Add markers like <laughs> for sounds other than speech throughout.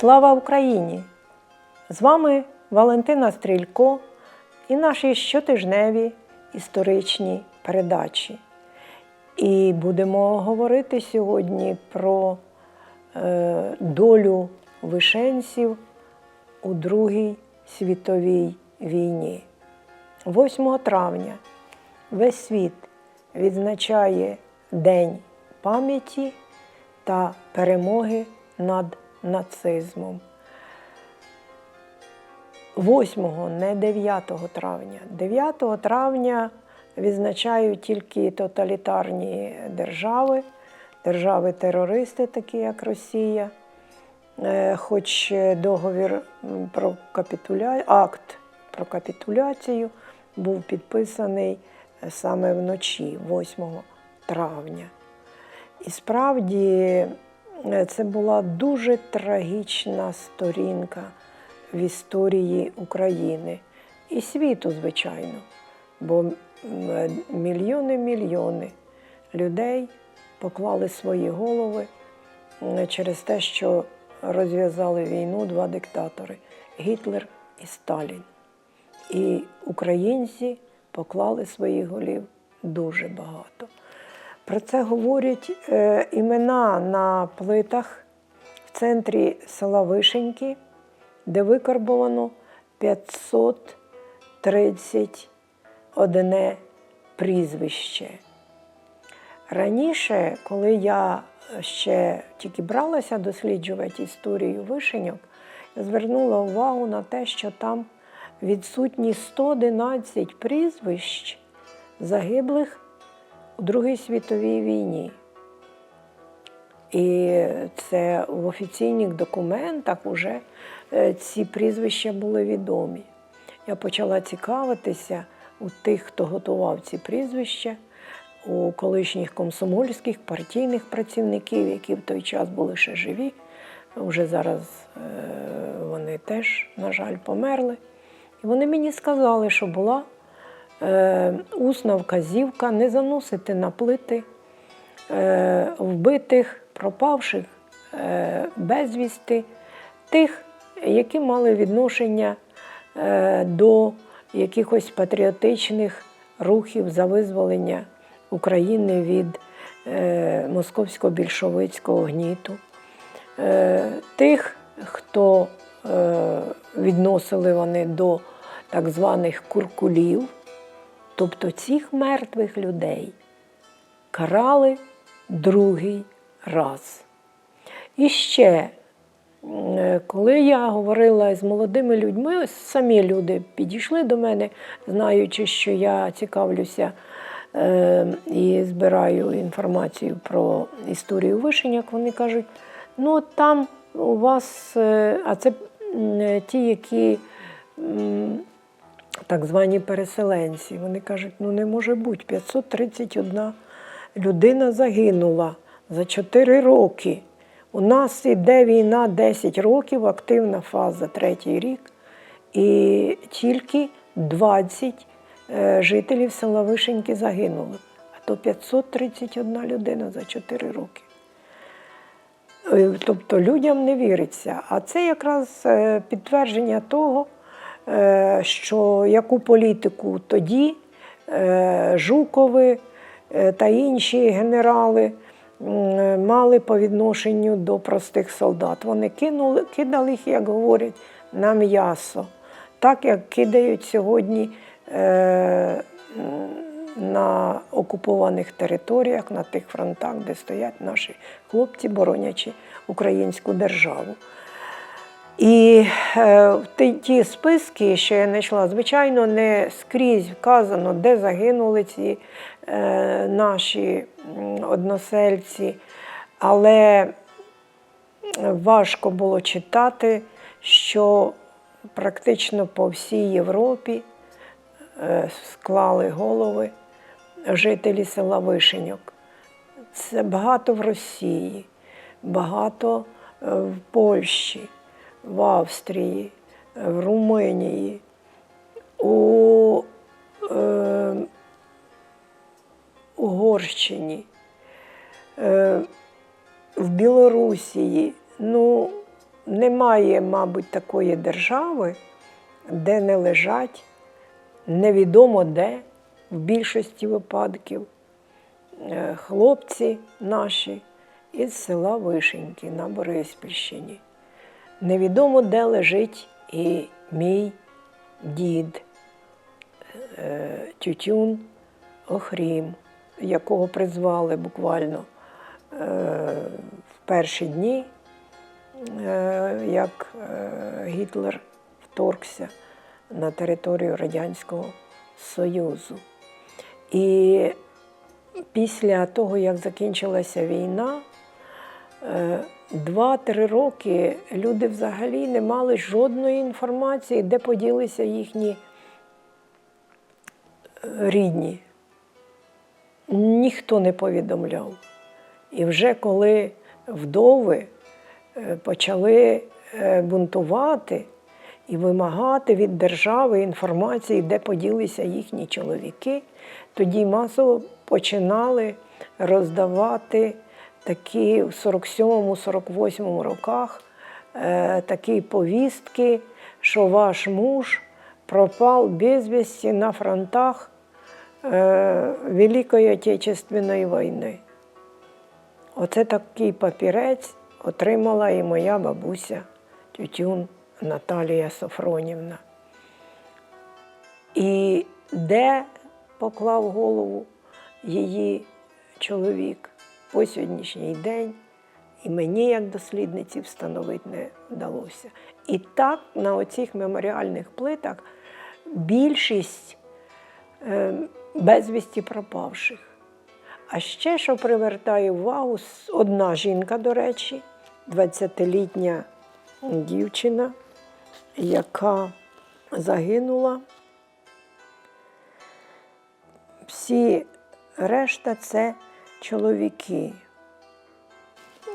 Слава Україні! З вами Валентина Стрілько і наші щотижневі історичні передачі. І будемо говорити сьогодні про е, долю вишенців у Другій світовій війні. 8 травня весь світ відзначає День пам'яті та перемоги над нацизмом. 8-го, не 9 травня. 9 травня відзначають тільки тоталітарні держави, держави-терористи, такі як Росія. Е, Хоч договір про капітуля... акт про капітуляцію був підписаний е, саме вночі, 8 травня. І справді це була дуже трагічна сторінка в історії України і світу, звичайно. Бо мільйони-мільйони людей поклали свої голови через те, що розв'язали війну два диктатори Гітлер і Сталін. І українці поклали своїх голів дуже багато. Про це говорять е, імена на плитах в центрі села Вишеньки, де викарбовано 531 прізвище. Раніше, коли я ще тільки бралася досліджувати історію вишеньок, я звернула увагу на те, що там відсутні 111 прізвищ загиблих у Другій світовій війні. І це в офіційних документах вже е, ці прізвища були відомі. Я почала цікавитися у тих, хто готував ці прізвища, у колишніх комсомольських партійних працівників, які в той час були ще живі. Вже зараз е, вони теж, на жаль, померли. І вони мені сказали, що була усна вказівка не заносити на плити е, вбитих, пропавших е, безвісти, тих, які мали відношення е, до якихось патріотичних рухів за визволення України від е, московсько-більшовицького гніту, е, тих, хто е, відносили вони до так званих куркулів, тобто цих мертвих людей карали другий раз. І ще, коли я говорила з молодими людьми, самі люди підійшли до мене, знаючи, що я цікавлюся е, і збираю інформацію про історію вишеньок, вони кажуть, ну там у вас, е, а це ті, які так звані переселенці. Вони кажуть, ну не може бути, 531 людина загинула за 4 роки. У нас іде війна 10 років, активна фаза, третій рік, і тільки 20 е, жителів села Вишеньки загинули. А то 531 людина за 4 роки. Е, Тобто людям не віриться. А це якраз е, підтвердження того, що яку політику тоді е, Жукови е, та інші генерали мали по відношенню до простих солдат. Вони кинули, кидали їх, як говорять, на м'ясо, так як кидають сьогодні е, на окупованих територіях, на тих фронтах, де стоять наші хлопці, боронячи українську державу. І е, ті, списки, що я знайшла, звичайно, не скрізь вказано, де загинули ці е, наші односельці, але важко було читати, що практично по всій Європі е, склали голови жителі села Вишеньок. Це багато в Росії, багато е, в Польщі, в Австрії, в Румунії, у е, Угорщині, е, в Білорусії. Ну, немає, мабуть, такої держави, де не лежать невідомо де, в більшості випадків, е, хлопці наші із села Вишеньки на Бориспільщині. Невідомо, де лежить і мій дід е, Тютюн Охрім, якого призвали буквально е, в перші дні, е, як Гітлер вторгся на територію Радянського Союзу. І після того, як закінчилася війна, е, Два-три роки люди взагалі не мали жодної інформації, де поділися їхні е, рідні. Ніхто не повідомляв. І вже коли вдови е, почали е, бунтувати і вимагати від держави інформації, де поділися їхні чоловіки, тоді масово починали роздавати такі в 47-48 роках е, такі повістки, що ваш муж пропав без вісті на фронтах е, Великої Отечественної війни. Оце такий папірець отримала і моя бабуся Тютюн Наталія Софронівна. І де поклав голову її чоловік по сьогоднішній день, і мені, як дослідниці, встановити не вдалося. І так на оцих меморіальних плитах більшість е, безвісті пропавших. А ще, що привертає увагу, одна жінка, до речі, 20-літня дівчина, яка загинула. Всі решта це чоловіки.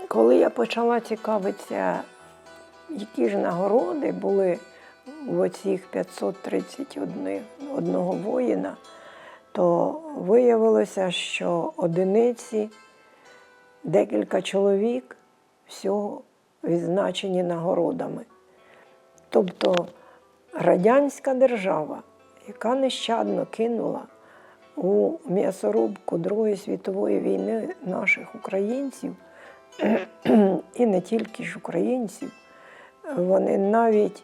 Коли я почала цікавитися, які ж нагороди були в оцих 531 одного воїна, то виявилося, що одиниці, декілька чоловік всього відзначені нагородами. Тобто радянська держава, яка нещадно кинула у м'ясорубку Другої світової війни наших українців, і не тільки ж українців, вони навіть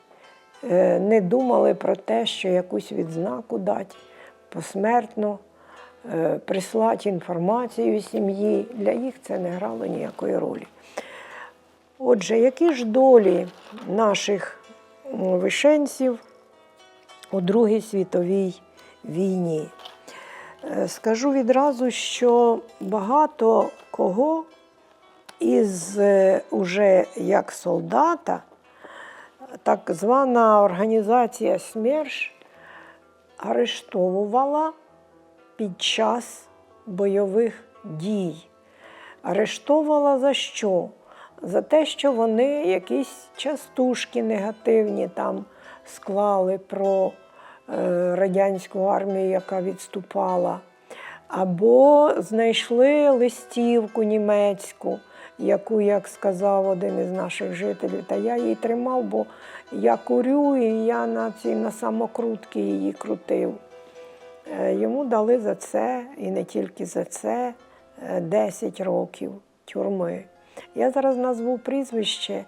е, не думали про те, що якусь відзнаку дати посмертно, е, прислати інформацію сім'ї. Для їх це не грало ніякої ролі. Отже, які ж долі наших вишенців у Другій світовій війні? Е, Скажу відразу, що багато кого із е, уже як солдата, так звана організація СМЕРШ арештовувала під час бойових дій. Арештовувала за що? За те, що вони якісь частушки негативні там склали про радянську армію, яка відступала, або знайшли листівку німецьку, яку, як сказав один із наших жителів, та я її тримав, бо я курю, і я на ці на самокрутки її крутив. Е, Йому дали за це, і не тільки за це, е, 10 років тюрми. Я зараз назву прізвище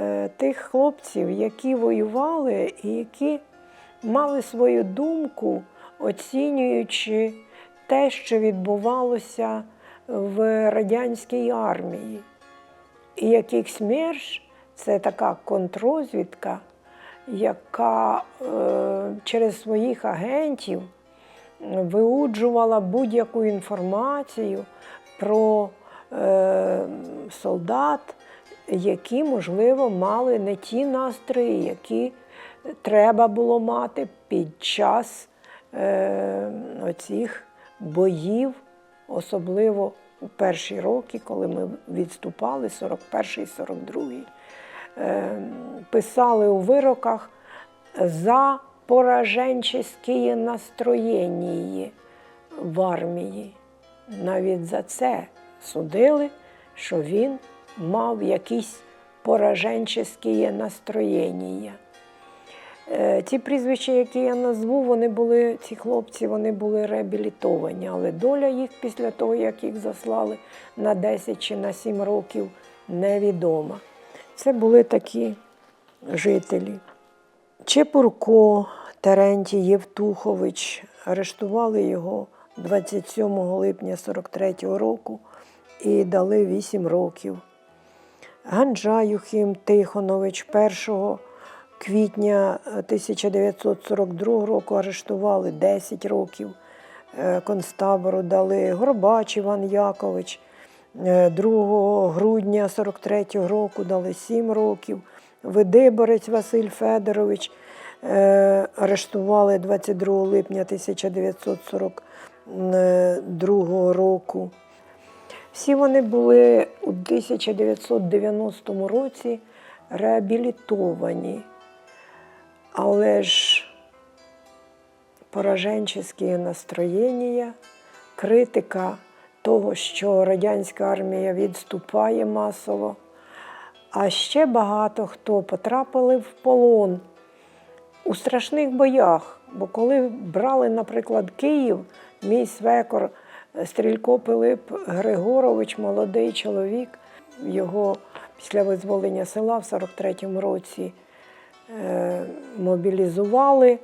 е, тих хлопців, які воювали і які мали свою думку, оцінюючи те, що відбувалося в радянській армії. І яких СМЕРШ це така контрозвідка, яка е, через своїх агентів виуджувала будь-яку інформацію про е, солдат, які, можливо, мали не ті настрої, які треба було мати під час е, оцих боїв, особливо у перші роки, коли ми відступали, 41-й, 42-й, е, писали у вироках за пораженческие настроєння в армії. Навіть за це судили, що він мав якісь пораженческие настроєння. Е, Ті прізвища, які я назву, вони були, ці хлопці, вони були реабілітовані, але доля їх після того, як їх заслали на 10 чи на 7 років, невідома. Це були такі жителі. Чепурко Терентій Євтухович арештували його 27 липня 43-го року і дали 8 років. Ганджа Юхим Тихонович 1 квітня 1942 року арештували 10 років. Е, Концтабору дали Горбач Іван Якович. е, 2 грудня 43 року дали 7 років. Видиборець Василь Федорович е, арештували 22 липня 1942 року. Всі вони були у 1990 році реабілітовані, але ж пораженческі настроєння, критика того, що радянська армія відступає масово, а ще багато хто потрапили в полон у страшних боях. Бо коли брали, наприклад, Київ, мій свекор Стрілько Пилип Григорович, молодий чоловік, його після визволення села в 43-му році мобілізували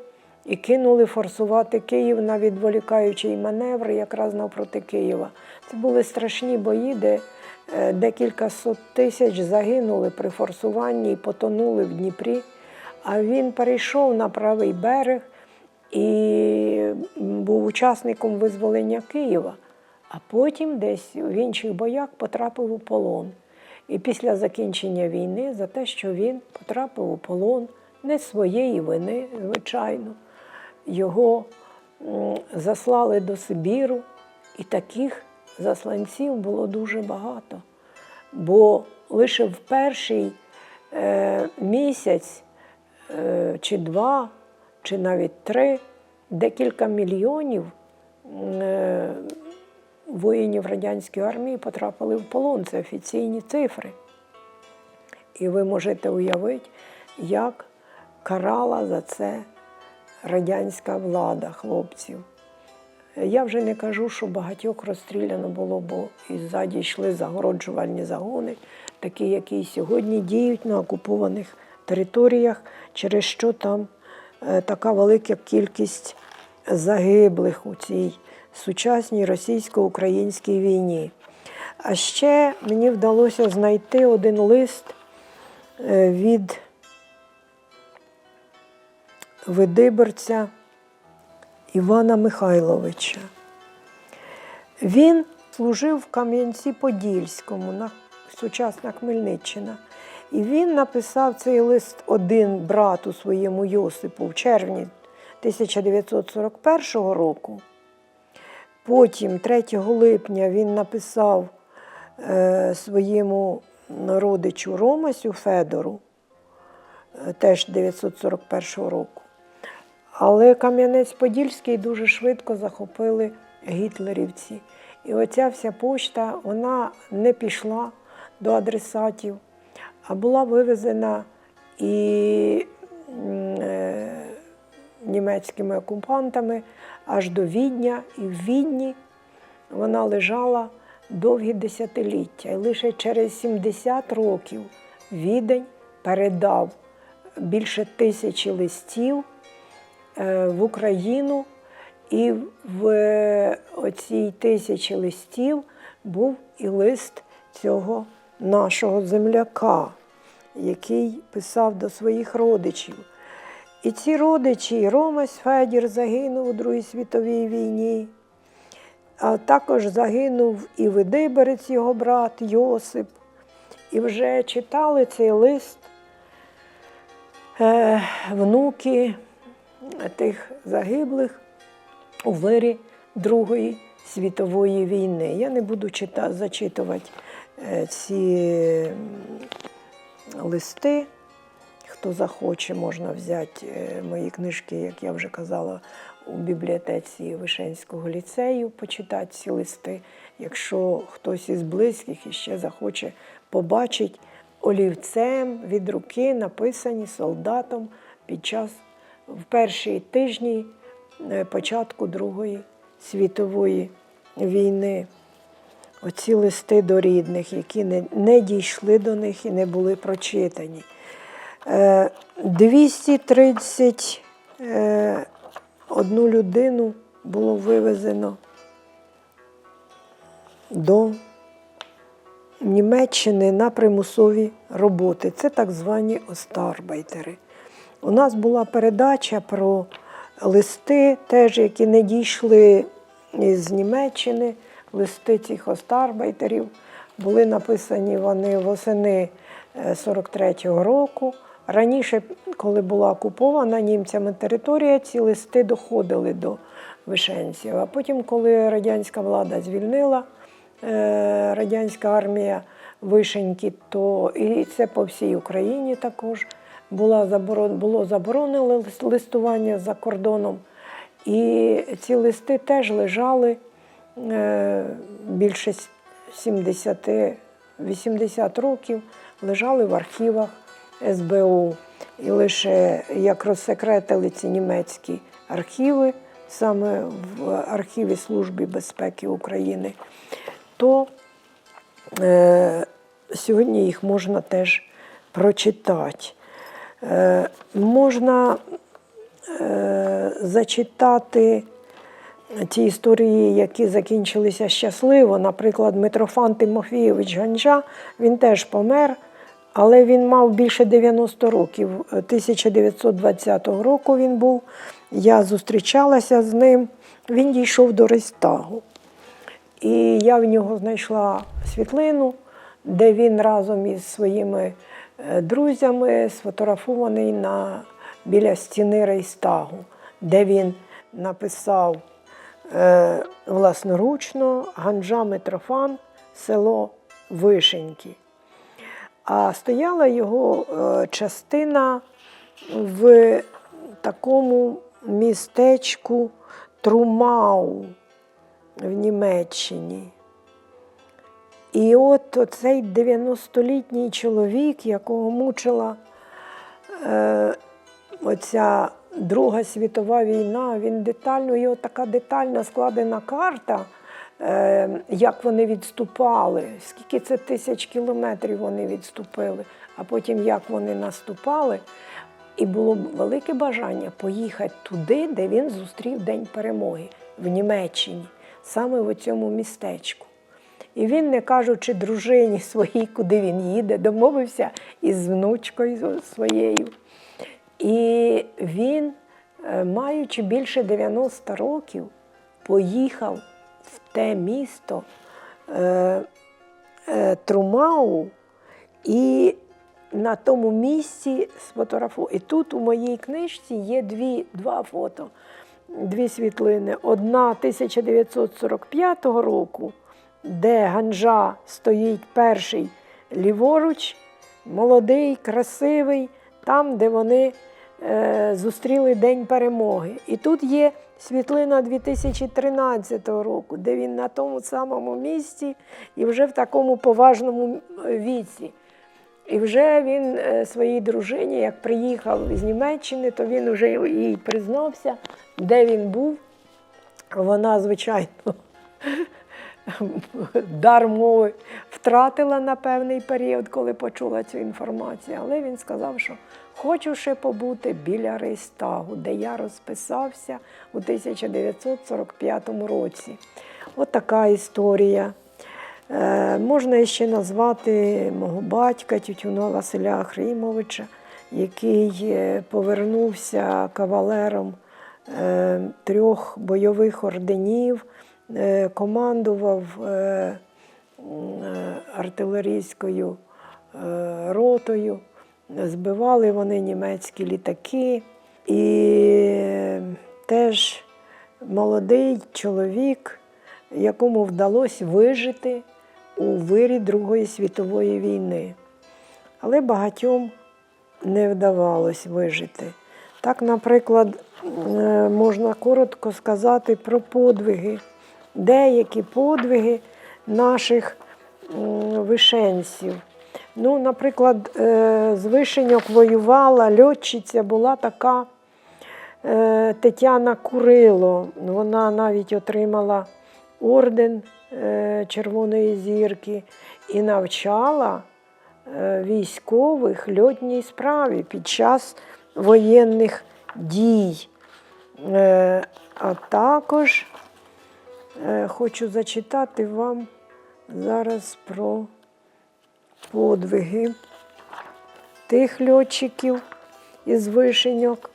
і кинули форсувати Київ на відволікаючий маневр якраз навпроти Києва. Це були страшні бої, де е, декілька сот тисяч загинули при форсуванні і потонули в Дніпрі. А він перейшов на правий берег і був учасником визволення Києва, а потім десь в інших боях потрапив у полон. І після закінчення війни за те, що він потрапив у полон, не своєї вини, звичайно, його заслали до Сибіру, і таких засланців було дуже багато. Бо лише в перший е, місяць е, чи два, чи навіть три, декілька мільйонів е, воїнів радянської армії потрапили в полон. Це офіційні цифри. І ви можете уявити, як карала за це радянська влада хлопців. Я вже не кажу, що багатьох розстріляно було, бо і ззаді йшли загороджувальні загони, такі, які і сьогодні діють на окупованих територіях, через що там е, така велика кількість загиблих у цій сучасній російсько-українській війні. А ще мені вдалося знайти один лист е, від видиборця Івана Михайловича. Він служив в Кам'янці-Подільському, на сучасна Хмельниччина. І він написав цей лист один брату своєму Йосипу в червні 1941 року. Потім, 3 липня, він написав е, своєму родичу Ромасю Федору, е, теж 941 року. Але Кам'янець-Подільський дуже швидко захопили гітлерівці. І оця вся пошта вона не пішла до адресатів, а була вивезена і е, німецькими окупантами аж до Відня. І в Відні вона лежала довгі десятиліття. І лише через 70 років Відень передав більше тисячі листів е, в Україну, і в е, оцій тисячі листів був і лист цього нашого земляка, який писав до своїх родичів. І ці родичі, Ромась Федір загинув у Другій світовій війні, а також загинув і Видиберець, його брат Йосип. І вже читали цей лист е, внуки тих загиблих у вирі Другої світової війни. Я не буду чита, зачитувати е, ці листи. Хто захоче, можна взяти е, мої книжки, як я вже казала, у бібліотеці Вишенського ліцею, почитати ці листи. Якщо хтось із близьких іще захоче побачити олівцем від руки написані солдатом під час в перші тижні е, початку Другої світової війни. Оці листи до рідних, які не, не дійшли до них і не були прочитані. Е, 230 е, людину було вивезено до Німеччини на примусові роботи. Це так звані остарбайтери. У нас була передача про листи, теж які не дійшли з Німеччини. Листи цих остарбайтерів були написані вони восени е, 43-го року. Раніше, коли була окупована німцями територія, ці листи доходили до вишенців. А потім, коли радянська влада звільнила е, радянська армія вишеньки, то і це по всій Україні також була заборон, було заборонено листування за кордоном. І ці листи теж лежали е, більше 70, 80 років, лежали в архівах СБУ. І лише як розсекретили ці німецькі архіви, саме в архіві Служби безпеки України, то е, сьогодні їх можна теж прочитати. Е, можна е, зачитати ті історії, які закінчилися щасливо. Наприклад, Митрофан Тимофійович Ганжа, він теж помер, але він мав більше 90 років. 1920 року він був. Я зустрічалася з ним. Він дійшов до Рейстагу. І я в нього знайшла світлину, де він разом із своїми е, друзями сфотографований на, біля стіни Рейстагу, де він написав е, власноручно Ганджа Митрофан, село Вишеньки. А стояла його е, частина в такому містечку Трумау в Німеччині. І от оцей 90-літній чоловік, якого мучила е, оця Друга світова війна, він детально, його така детально складена карта, як вони відступали, скільки це тисяч кілометрів вони відступили, а потім як вони наступали. І було велике бажання поїхати туди, де він зустрів День перемоги в Німеччині, саме в цьому містечку. І він, не кажучи дружині своїй, куди він їде, домовився із внучкою своєю. І він, е, маючи більше 90 років, поїхав в те місто е, е, Трумау і на тому місці сфотографував. І тут у моїй книжці є дві, два фото, дві світлини. Одна 1945 року, де Ганжа стоїть перший ліворуч, молодий, красивий, там, де вони е, зустріли День перемоги. І тут є світлина 2013 року, де він на тому самому місці і вже в такому поважному віці. І вже він е, своїй дружині, як приїхав з Німеччини, то він вже їй признався, де він був. Вона, звичайно, <laughs> дар мови втратила на певний період, коли почула цю інформацію. Але він сказав, що хочу ще побути біля Рейстагу, де я розписався у 1945 році. От історія. Е, Можна ще назвати мого батька, тютюна Василя Ахримовича, який е, повернувся кавалером е, трьох бойових орденів, е, командував е, е, артилерійською е, ротою, збивали вони німецькі літаки. І теж молодий чоловік, якому вдалося вижити у вирі Другої світової війни. Але багатьом не вдавалось вижити. Так, наприклад, е, можна коротко сказати про подвиги, деякі подвиги наших вишенців. Ну, наприклад, е, з Вишеньок воювала льотчиця, була така е, Тетяна Курило. Вона навіть отримала орден е, Червоної зірки і навчала військових льотній справі під час воєнних дій. А також хочу зачитати вам зараз про подвиги тих льотчиків із вишеньок,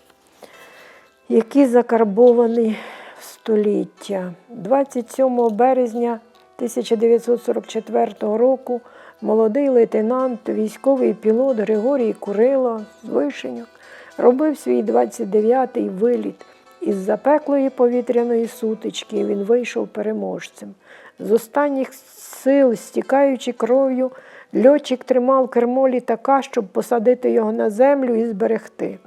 які закарбовані в століття. 27 березня 1944 року молодий лейтенант, військовий пілот Григорій Курило з вишеньок робив свій 29-й виліт. Із запеклої повітряної сутички він вийшов переможцем. З останніх сил, стікаючи кров'ю, льотчик тримав кермо літака, щоб посадити його на землю і зберегти.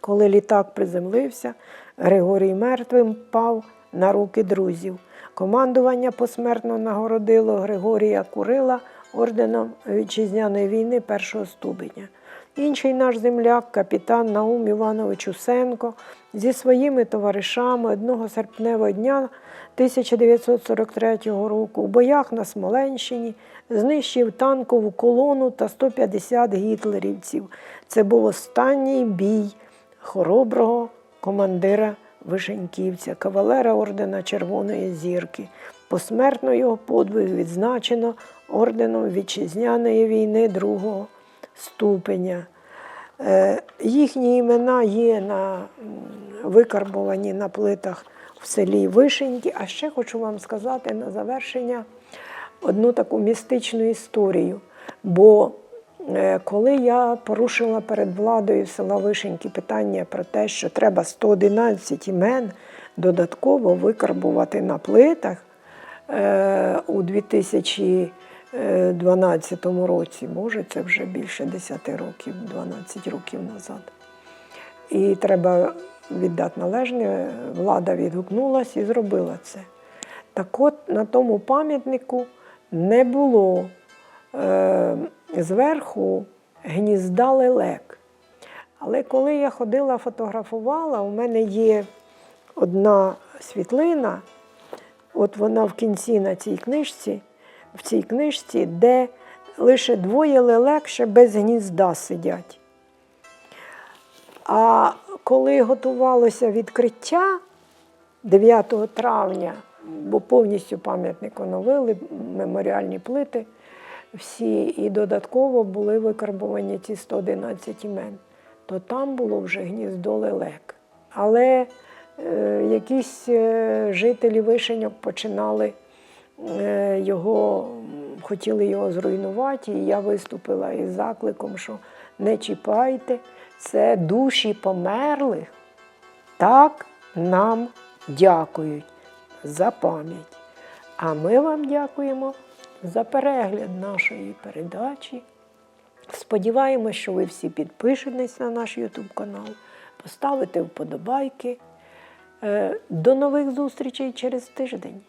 Коли літак приземлився, Григорій мертвим пав на руки друзів. Командування посмертно нагородило Григорія Курила орденом вітчизняної війни першого ступеня. Інший наш земляк, капітан Наум Іванович Усенко, зі своїми товаришами одного серпневого дня 1943 року у боях на Смоленщині знищив танкову колону та 150 гітлерівців. Це був останній бій хороброго командира Вишеньківця, кавалера ордена Червоної зірки. Посмертно його подвиг відзначено орденом Вітчизняної війни другого ступеня. Е, Їхні імена є на, викарбовані на плитах в селі Вишеньки. А ще хочу вам сказати на завершення одну таку містичну історію. Бо е, коли я порушила перед владою села Вишеньки питання про те, що треба 111 імен додатково викарбувати на плитах е, у 2012 році, може, це вже більше 10 років, 12 років назад. І треба віддати належне, влада відгукнулася і зробила це. Так от на тому пам'ятнику не було е, зверху гнізда лелек. Але коли я ходила, фотографувала, у мене є одна світлина, от вона в кінці на цій книжці, в цій книжці, де лише двоє лелек ще без гнізда сидять. А коли готувалося відкриття 9 травня, бо повністю пам'ятник оновили, меморіальні плити всі, і додатково були викарбовані ці 111 імен, то там було вже гніздо лелек. Але е, якісь е, жителі вишеньок починали е, його, хотіли його зруйнувати, і я виступила із закликом, що не чіпайте, це душі померлих. Так нам дякують за пам'ять. А ми вам дякуємо за перегляд нашої передачі. Сподіваємось, що ви всі підпишетесь на наш YouTube канал, поставите вподобайки. Е, До нових зустрічей через тиждень.